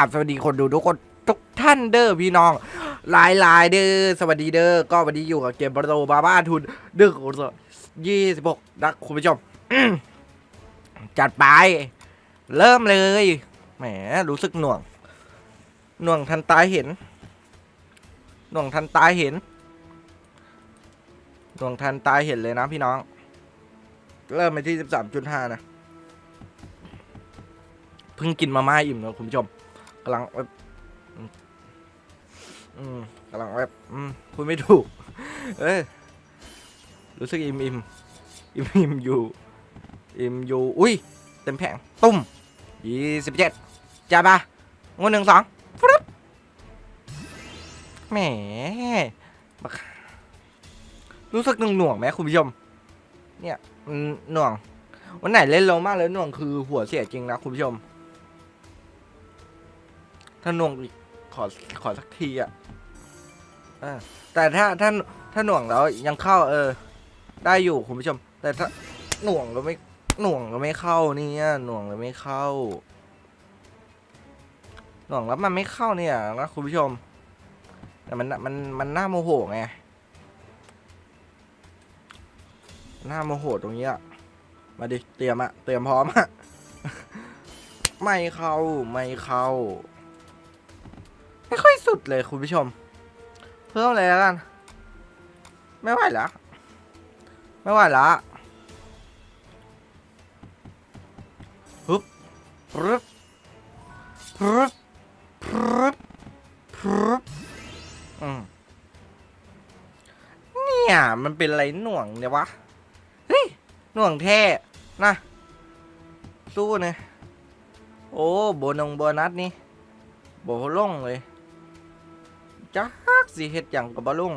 ราบสวัสดีคนดูทุกคนทุกท่านเด้อพี่น้องหลายหลายเด้อสวัสดีเด้อก็วันนี้อยู่กับเกมประตูบาบ้าทุนดึกยี่สิบหกนะคุณผู้ชมอืมจัดไป เริ่มเลยแหมรู้สึกหน่วง หน่วงทันตาเห็น หน่วงทันตาเห็น หน่วงทันตาเห็นเลยนะพี่น้อง เริ่มไปที่สิบสามจุดห้านะเพิ่งกินมาม่าอิ่มนะคุณผู้ชม กำลังแบบอืมกำลังแบบอืมพูดไม่ถูก เอ้ยรู้สึกอิ่มอิ่มอิ่มอิ่มอยู่อิ่มอยู่อุ้ยเต็มแผงตุ้มยี่สิบเจ็ดจ้าปะงวดหนึ่งสองฟรึบแหมรู้สึกหน่วงหน่วงไหมคุณผู้ชม เนี่ยหน่วง วันไหนเล่นลงมากเลยหน่วงคือหัวเสียจริงนะคุณผู้ชม ถ้าหน่วงอีกขอขอสักทีอะแต่ถ้าถ้าถ้าหน่วงแล้วยังเข้าเออ ได้อยู่คุณผู้ชม แต่ถ้าหน่วงแล้วไม่หน่วงแล้วไม่เข้าเนี่ยหน่วงแล้วไม่เข้า หน่วงแล้วมันไม่เข้าเนี่ยนะคุณผู้ชม แต่มันมันมันหน่าโมโหไงหน่าโมโหตรงนี้อะมาดิเตรียมอะเตรียมพร้อมอะไม่เข้าไม่เข้า ไม่ค่อยสุดเลยคุณผู้ชม เพิ่มเลยแล้วกัน ไม่ไหวแล้ว ไม่ไหวละฮึบพรึบพรึบพรึบพรึบอืมเนี่ยมันเป็นอะไรหน่วงเนี่ยวะ เฮ้ย หน่วงแท้นะ สู้เนี่ยโอ้ โบนงโบนัสนี่ โบลงเลย จักสิเฮ็ดหยังกับบ่ลุง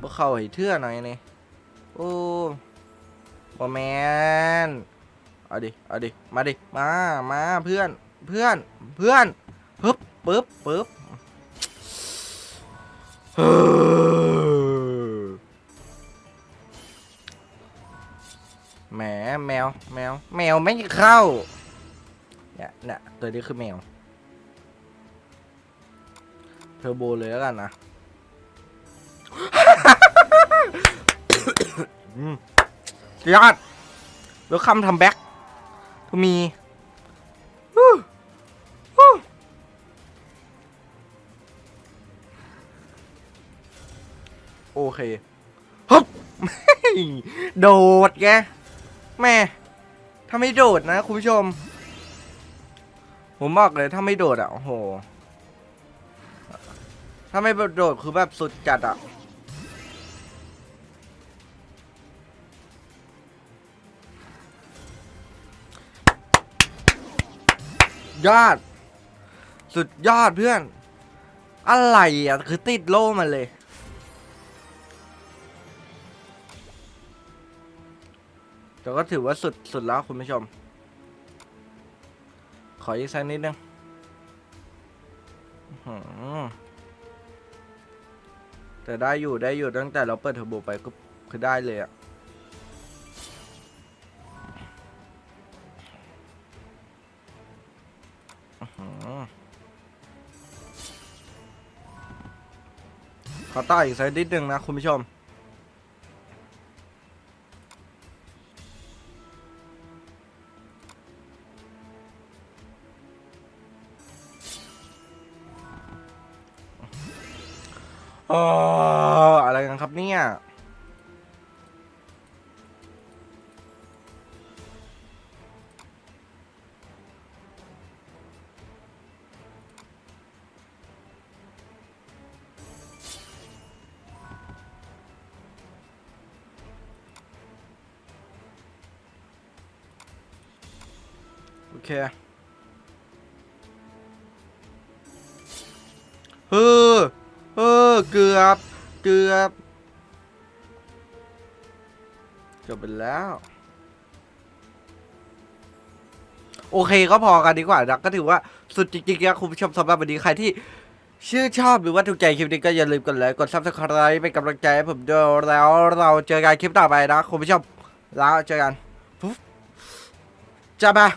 บ่เข้าให้เทื่อหน่อยนี่โอ้บ่แมนเอาดิเอาดิมาดิมามาเพื่อนเพื่อนเพื่อนปึ๊บปึ๊บปึ๊บฮ้อแหมแมวแมวแมวไม่เข้าเนี่ยเนี่ยตัวนี้คือแมว เทอร์โบเลยแล้วกันนะยอดแล้วคำทำแบ็คก็มีโอเคฮึบโดดแกแม่ถ้าไม่โดดนะ คุณผู้ชม ผมบอกเลยถ้าไม่โดดอะ โอ้โห ถ้าไม่โดดคือแบบสุดจัดอะ ยอด สุดยอดเพื่อน อะไรอะ คือติดโล่มันเลยแต่ก็ถือว่าสุดสุดแล้วคุณผู้ชม ขออีกสักนิดนึงอื้อหือ แต่ได้อยู่ได้อยู่ตั้งแต่เราเปิดเทอร์โบไปก็คือได้เลยอะอื้อหือขอต่ออีกสักนิดนึงนะคุณผู้ชม เอออะไรกันครับเนี่ยโอเคเอ อเกือบเกือบเกือบไปแล้ว โอเคก็พอกันดีกว่านะก็ถือว่าสุดจริงๆนะคุณผู้ชมสำหรับวันนี้ใครที่ชื่นชอบหรือว่าถูกใจคลิปนี้ก็อย่าลืมกดไลค์กด subscribe เป็นกำลังใจให้ผมด้วยแล้วเราเจอกันคลิปต่อไปนะคุณผู้ชมแล้วเจอกันปุ๊บจ้าบะ